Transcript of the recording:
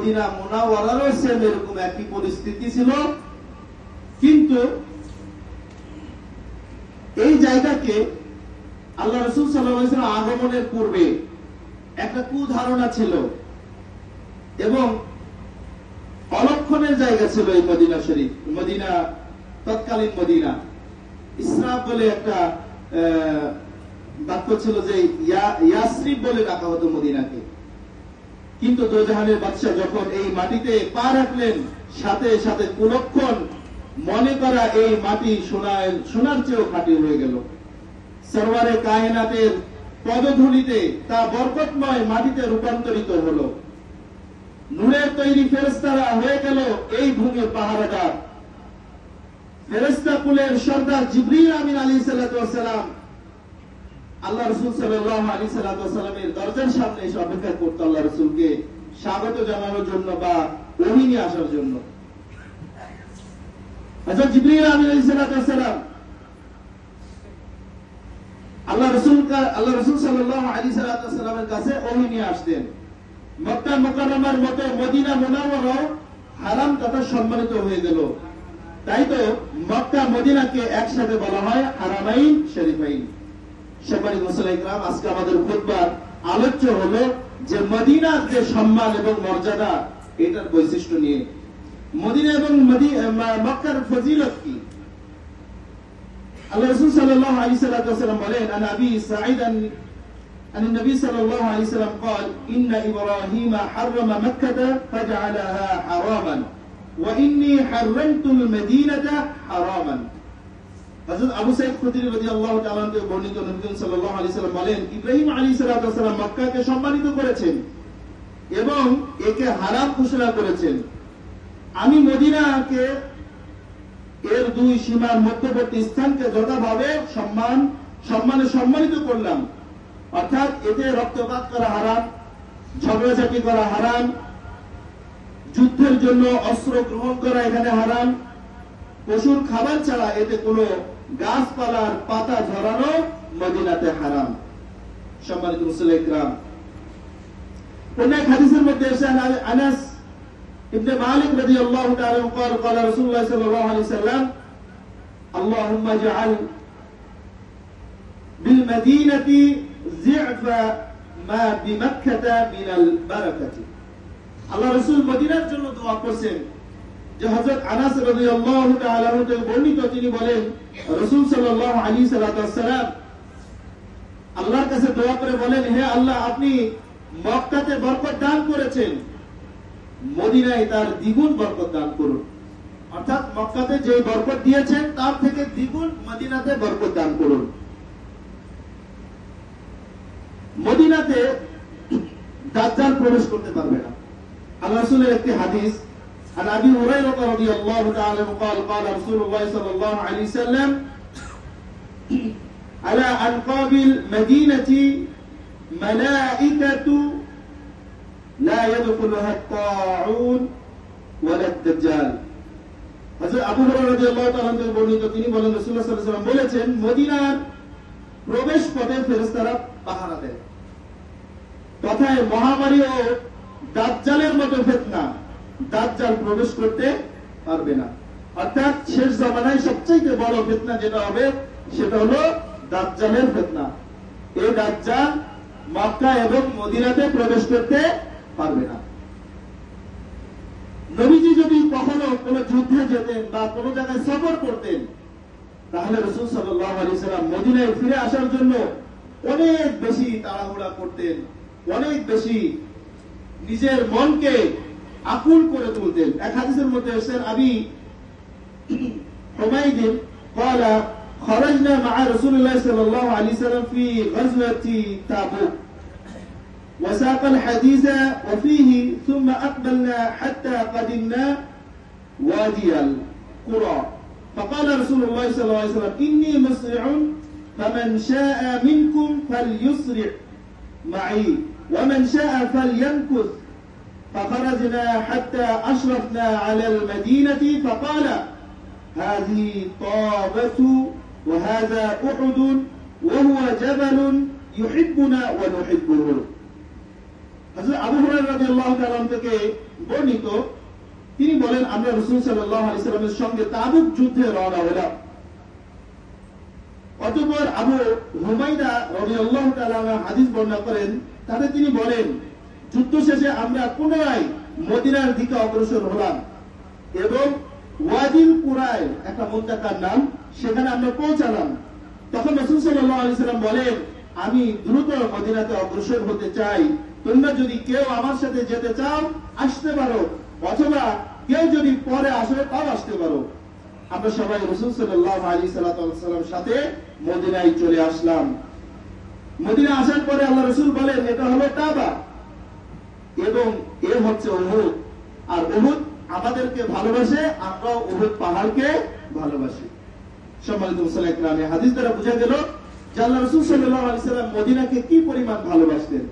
Medina মোনাওয়ারারও same এরকম একই পরিস্থিতি ছিল। কিন্তু এই জায়গাকে আল্লাহ রসুল সাল্লাহ আগমনের পূর্বে একটা কুধারণা ছিল এবং অলক্ষণের জায়গা ছিল এই মদিনা শরীফ, মদিনা, তৎকালীন মদিনা। ইসরাফ বলে একটা বাক্য ছিল যে ইয়াসরিফ বলে ডাকা হতো মদিনাকে। কিন্তু দোজাহানের বাদশাহ যখন এই মাটিতে পা রাখলেন, সাথে সাথে কুলক্ষণ মনে করা এই মাটি সোনার সোনার চেয়েও খাঁটি হয়ে গেল। সরওয়ারে কায়নাতের পদধূলিতে তা বরকতময় মাটিতে রূপান্তরিত হলো। নূরের তৈরি ফেরেস্তারা হয়ে গেল এই ভূমির পাহারাদার। ফেরেস্তা কুলের সর্দার জিবরিল আমিন আলী সাল্লাম আল্লাহ রসুল সাল্লাহ আলী দরজার সামনে এসে অপেক্ষা করতো আল্লাহ রসুলকে স্বাগত জানানোর জন্য বা অহিনী আসার জন্য। সম্মানিত হয়ে গেল। তাই তো একসাথে বলা হয় হারামাইন শরীফাইন। সম্মানিত মুসলিম ইকরাম আজকে আমাদের খুতবার আলোচ্য হলো যে মদিনার যে সম্মান এবং মর্যাদা এটার বৈশিষ্ট্য নিয়ে মদিনা এবং মদি- ম- মক্কার ফজিলত কি আল্লাহ রসুল সাল্লাল্লাহু আলাইহি সাল্লাম বলেন আন আবি সাঈদান أن النبي صلى الله عليه وسلم قال إن إبراهيم حرم مكة فجعلها حراما وإني حرمت المدينة حراما সম্মানিত করেছেন এবং একে হারাম ঘোষণা করেছেন। আমি মদিনাকে এর দুই সীমার মধ্যবর্তী স্থানকে যথাভাবে সম্মান, সম্মানে সম্মানিত করলাম। অর্থাৎ এতে রক্তপাত করা হারাম, ঝগড়াঝাটি করা হারাম, যুদ্ধের জন্য অস্ত্র গ্রহণ করা এখানে হারাম, পশুর খাবার ছাড়া এতে কোনো গাছপালার পাতা ঝরানো মদিনাতে হারাম সম্মানিত মুসলিম ইকরাম অন্য এক হাদিসের মধ্যে এসে আনা- আনাস ইবনে মালিক রাদিয়াল্লাহু তাআলা قال قال رسول الله صلى الله عليه وسلم اللهم اجعل بالمدينة ضعف ما بمكة من البركة আল্লাহ রসুল মদিনার জন্য দোয়া করছেন যে হযরত আনাস হতে বর্ণিত, তিনি বলেন, রাসূল আলাইহি সাল্লাম আল্লাহর কাছে দোয়া করে বলেন, হে আল্লাহ, আপনি মক্কাতে বরকত দান করেছেন। মদিনায় তার দ্বিগুণ বরকত দান করুন। অর্থাৎ মক্কাতে যে বরকত দিয়েছেন, তার থেকে দ্বিগুণ মদিনাতে বরকত দান করুন। মদিনাতে দাজ্জাল প্রবেশ করতে পারবে না। আল্লাহ রাসূলের একটি হাদিস عن ابي هريره رضي الله تعالى عنه قال قال رسول الله صلى الله عليه وسلم على انقاب المدينه ملائكه لا يدخلها الطاعون ولا الدجال হযরত আবু হুরায়রা রাদিয়াল্লাহু তাআলা থেকে বর্ণিত তিনি বলেন রাসূলুল্লাহ সাল্লাল্লাহু আলাইহি ওয়াসাল্লাম বলেছেন মদিনার প্রবেশ পথে ফেরেশতারা পাহারা দেয় তথায় মহামারী ও দাজ্জালের মতো ফেতনা দাজ্জাল প্রবেশ করতে পারবে না। অর্থাৎ শেষ জামানায় সবচেয়ে বড় ফেতনা যেটা হবে, সেটা হলো দাজ্জালের ফেতনা। এই দাজ্জাল মক্কা এবং মদিনাতে প্রবেশ করতে পারবে না। নবীজি যদি কখনো কোন যুদ্ধে যেতেন বা কোন জায়গায় সফর করতেন, তাহলে রসুল সাল্লাহ সাল্লাম মদিনায় ফিরে আসার জন্য অনেক বেশি তাড়াহুড়া করতেন, অনেক বেশি নিজের মনকে আকুল করে তুলতেন এক হাদিসের মধ্যে এসেছেন আবি حميد قال خرجنا مع رسول الله صلى الله عليه وسلم في غزوة تابوك وساق الحديث وفيه ثم أقبلنا حتى قدمنا وادي القرى فقال رسول الله صلى الله عليه وسلم إني مسرع فمن شاء منكم فليسرع معي ومن شاء فليمكث فخرجنا حتى أشرفنا على المدينة فقال هذه طابة وهذا أحد وهو جبل يحبنا ونحبه হযরত আবু হুরায়রা রাদিয়াল্লাহু তাআলা থেকে বর্ণিত তিনি বলেন আমরা রসুল সাল্লাহ আলি সাল্লামের সঙ্গে তাবুক যুদ্ধে রওনা হলাম অতঃপর আবু হুমাইদা রবি আল্লাহ হাদিস বর্ণনা করেন তাতে তিনি বলেন যুদ্ধ শেষে আমরা পুনরায় মদিনার দিকে অগ্রসর হলাম এবং ওয়াদিল কুরায় একটা মুন্তাকার নাম, সেখানে আমরা পৌঁছালাম। তখন রসুল সাল্লাম বলেন, আমি দ্রুত মদিনাতে অগ্রসর হতে চাই। তোমরা যদি কেউ আমার সাথে যেতে চাও, আসতে পারো। অথবা কেউ যদি পরে আসো তাও আসতে পারো। আমরা সবাই রসুল সাল্লাহ আলী সাল্লাম সাথে মদিনায় চলে আসলাম। মদিনা আসার পরে আল্লাহ রসুল বলেন, এটা হলো কাবা। এবং এ হচ্ছে অহুদ আর অহুদ আমাদেরকে ভালোবাসে, আমরাও অহুদ পাহাড়কে ভালোবাসি। সম্মানিত হাদিস দ্বারা বোঝা গেল আল্লাহ রসুল সাল্লাম মদিনাকে কি পরিমাণ ভালোবাসতেন।